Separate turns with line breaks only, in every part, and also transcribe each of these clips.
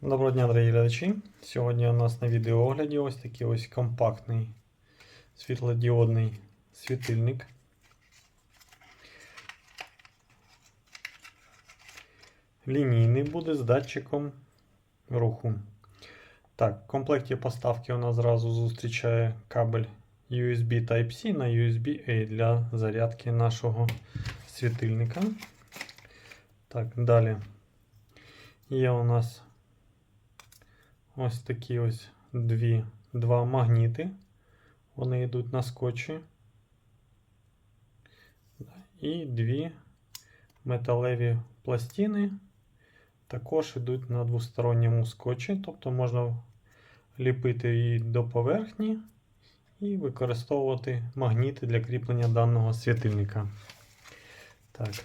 Доброго дня, дорогі глядачі. Сьогодні у нас на відеоогляді ось такий ось компактний світлодіодний світильник. Лінійний буде з датчиком руху. Так, в комплекті поставки у нас зразу зустрічає кабель USB Type-C на USB-A для зарядки нашого світильника. Так, далі є у нас ось такі ось дві, два магніти. Вони йдуть на скотчі. І дві металеві пластини також йдуть на двосторонньому скотчі, тобто можна ліпити її до поверхні і використовувати магніти для кріплення даного світильника. Так,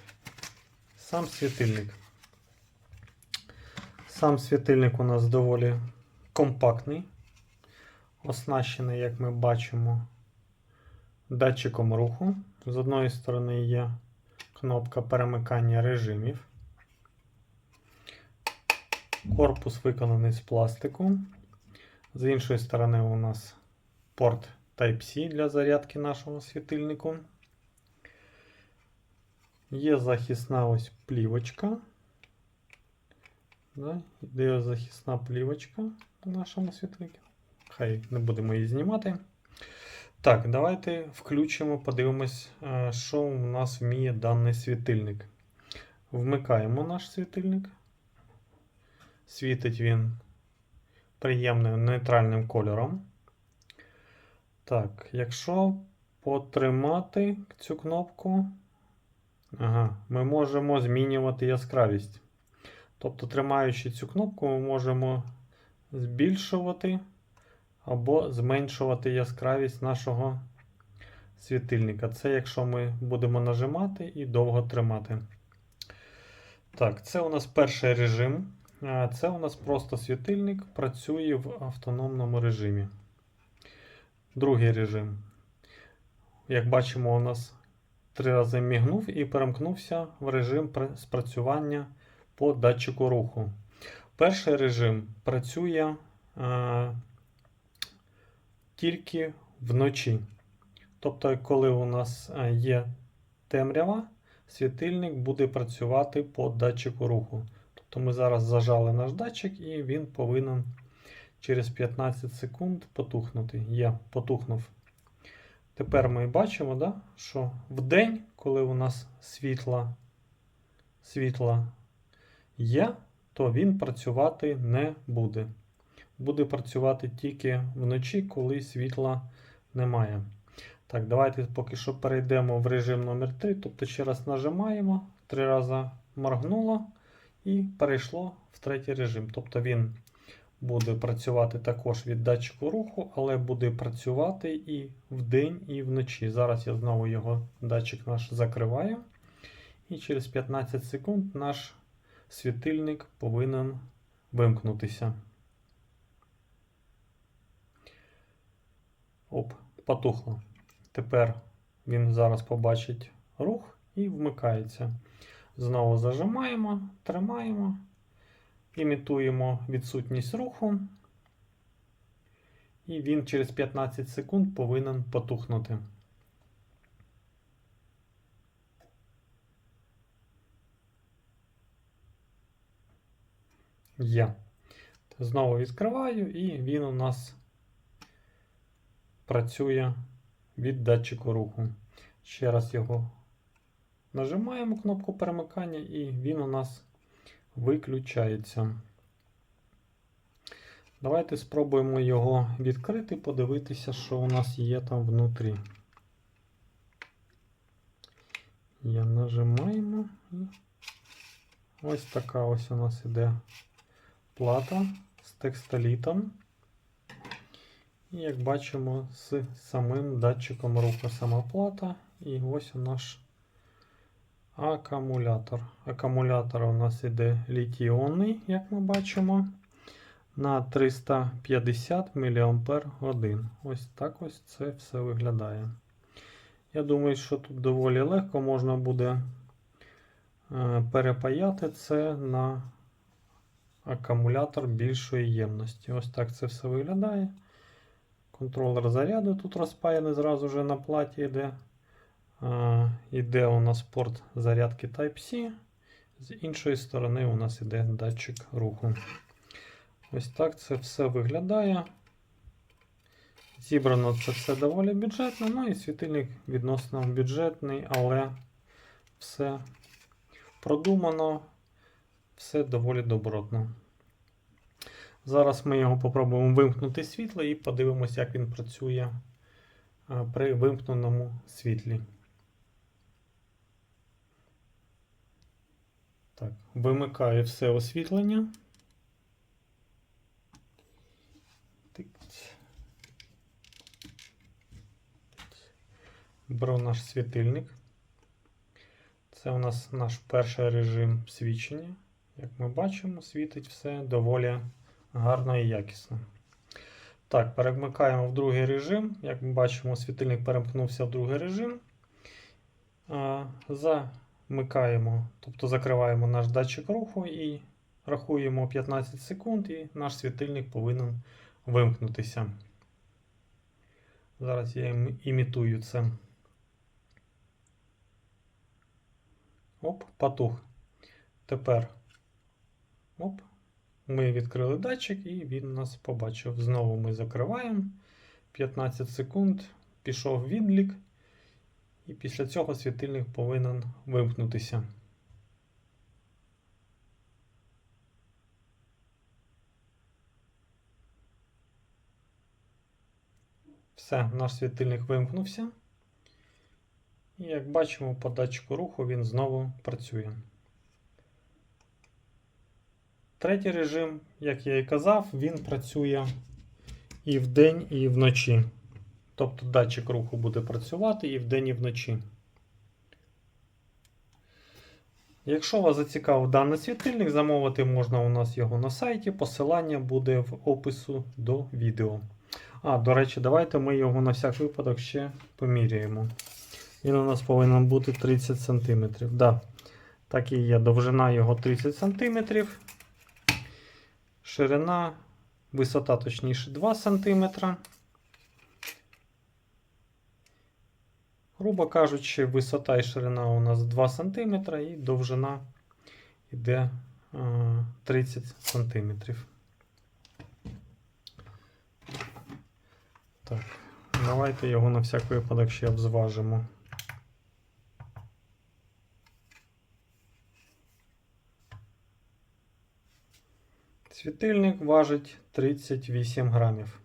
сам світильник. Сам світильник у нас доволі компактний, оснащений, як ми бачимо, датчиком руху. З одної сторони є кнопка перемикання режимів. Корпус виконаний з пластику. З іншої сторони у нас порт Type-C для зарядки нашого світильнику. Є захисна ось плівочка. Да? Іде захисна плівочка нашому світлику. Хай не будемо її знімати. Так, давайте включимо, подивимось, е, що у нас вміє даний світильник. Вмикаємо наш світильник. Світить він приємним нейтральним кольором. Так, якщо потримати цю кнопку, ага, ми можемо змінювати яскравість. Тобто, тримаючи цю кнопку, ми можемо збільшувати або зменшувати яскравість нашого світильника. Це якщо ми будемо нажимати і довго тримати. Так, це у нас перший режим. Це у нас просто світильник працює в автономному режимі. Другий режим. Як бачимо, у нас три рази мігнув і перемкнувся в режим спрацювання по датчику руху. Перший режим працює е, тільки вночі. Тобто, коли у нас є темрява, світильник буде працювати по датчику руху. Тобто ми зараз зажали наш датчик і він повинен через 15 секунд потухнути. Є, потухнув. Тепер ми бачимо, да, що в день, коли у нас світла, світла є, то він працювати не буде. Буде працювати тільки вночі, коли світла немає. Так, давайте поки що перейдемо в режим номер 3 Тобто ще раз нажимаємо, три рази моргнуло і перейшло в третій режим. Тобто він буде працювати також від датчику руху, але буде працювати і вдень, і вночі. Зараз я знову його датчик наш закриваю. І через 15 секунд наш світильник повинен вимкнутися. Оп, потухло. Тепер він зараз побачить рух і вмикається. Знову зажимаємо, тримаємо, імітуємо відсутність руху. І він через 15 секунд повинен потухнути. Є. Знову відкриваю, і він у нас працює від датчику руху. Ще раз його нажимаємо кнопку перемикання, і він у нас виключається. Давайте спробуємо його відкрити, подивитися, що у нас є там внутрі. Я нажимаємо. І ось така ось у нас іде плата з текстолітом. І як бачимо, з самим датчиком руху сама плата. І ось наш акумулятор. Акумулятор у нас іде літій-іонний, як ми бачимо, на 350 мАч. Ось так ось це все виглядає. Я думаю, що тут доволі легко можна буде е, перепаяти це на акумулятор більшої ємності. Ось так це все виглядає. Контролер заряду тут розпаяний зразу вже на платі йде. Іде у нас порт зарядки Type-C. З іншої сторони у нас іде датчик руху. Ось так це все виглядає. Зібрано це все доволі бюджетно, ну і світильник відносно бюджетний, але все продумано, все доволі добротно. Зараз ми його попробуємо вимкнути світло і подивимося, як він працює при вимкненому світлі. Так, вимикаю все освітлення. Беру наш світильник. Це у нас наш перший режим свічення. Як ми бачимо, світить все доволі гарно і якісно. Так, перемикаємо в другий режим. Як ми бачимо, світильник перемкнувся в другий режим. Замикаємо, тобто закриваємо наш датчик руху і рахуємо 15 секунд, і наш світильник повинен вимкнутися. Зараз я імітую це. Оп, потух. Тепер оп, ми відкрили датчик і він нас побачив. Знову ми закриваємо. 15 секунд, пішов відлік, і після цього світильник повинен вимкнутися. Все, наш світильник вимкнувся. І як бачимо, по датчику руху він знову працює. Третій режим, як я і казав, він працює і вдень, і вночі. Тобто датчик руху буде працювати і вдень, і вночі. Якщо вас зацікавив даний світильник, замовити можна у нас його на сайті. Посилання буде в опису до відео. А, до речі, давайте ми його на всяк випадок ще поміряємо. Він у нас повинен бути 30 см. Да, так і є. Довжина його 30 см. Ширина, висота, точніше, 2 см. Грубо кажучи, висота і ширина у нас 2 см і довжина йде е, 30 см. Так, давайте його на всяк випадок ще обзважимо. Світильник важить 38 грамів.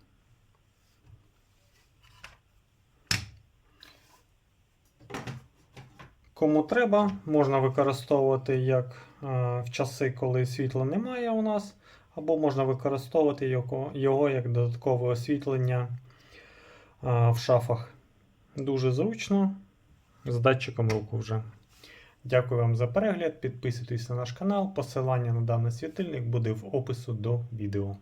Кому треба, можна використовувати як е, в часи, коли світла немає у нас, або можна використовувати його, як додаткове освітлення е, в шафах. Дуже зручно, з датчиком руку вже. Дякую вам за перегляд. Підписуйтесь на наш канал. Посилання на даний світильник буде в опису до відео.